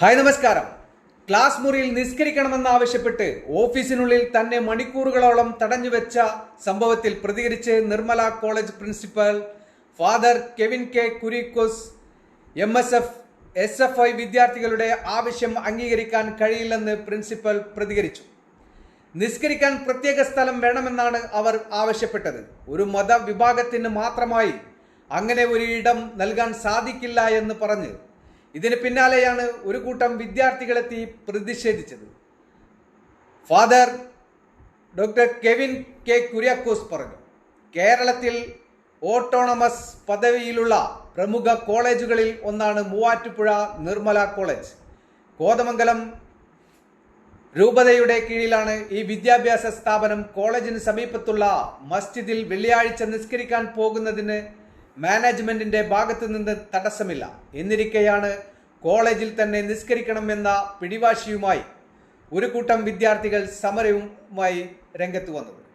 Hi നമസ്കാരം. Class മുറിയിൽ നിസ്കരിക്കണമെന്നാവശ്യപ്പെട്ട് ഓഫീസിനുള്ളിൽ തന്നെ മണിക്കൂറുകളോളം തടഞ്ഞുവെച്ച സംഭവത്തിൽ പ്രതികരിച്ച് Nirmala college principal father Kevin K Kuriakose M S F S F I വിദ്യാർത്ഥികളുടെ ആവശ്യം അംഗീകരിക്കാൻ കഴിയില്ലെന്ന് പ്രിൻസിപ്പൽ പ്രതികരിച്ചു. നിസ്കരിക്കാൻ പ്രത്യേക സ്ഥലം വേണമെന്നാണ് അവർ ആവശ്യപ്പെട്ടത്. ഒരു മതവിഭാഗത്തിന് മാത്രമായി അങ്ങനെ ഒരു ഇടം നൽകാൻ സാധിക്കില്ല എന്ന് പറഞ്ഞ് ഇതിന് പിന്നാലെയാണ് ഒരു കൂട്ടം വിദ്യാർത്ഥികളെത്തി പ്രതിഷേധിച്ചത്. Father doctor Kevin K Kuriakose പറഞ്ഞു കേരളത്തിൽ ഓട്ടോണമസ് പദവിയിലുള്ള പ്രമുഖ കോളേജുകളിൽ ഒന്നാണ് മൂവാറ്റുപുഴ നിർമ്മല കോളേജ്. കോതമംഗലം രൂപതയുടെ കീഴിലാണ് ഈ വിദ്യാഭ്യാസ സ്ഥാപനം കോളേജിന് സമീപത്തുള്ള മസ്ജിദിൽ വെള്ളിയാഴ്ച നിസ്കരിക്കാൻ പോകുന്നതിന് മാനേജ്മെന്റിന്റെ ഭാഗത്തു നിന്ന് തടസ്സമില്ല. എന്നിരിക്കെയാണ് കോളേജിൽ തന്നെ നിസ്കരിക്കണമെന്ന പിടിവാശിയുമായി ഒരു കൂട്ടം വിദ്യാർത്ഥികൾ സമരവുമായി രംഗത്ത് വന്നത്.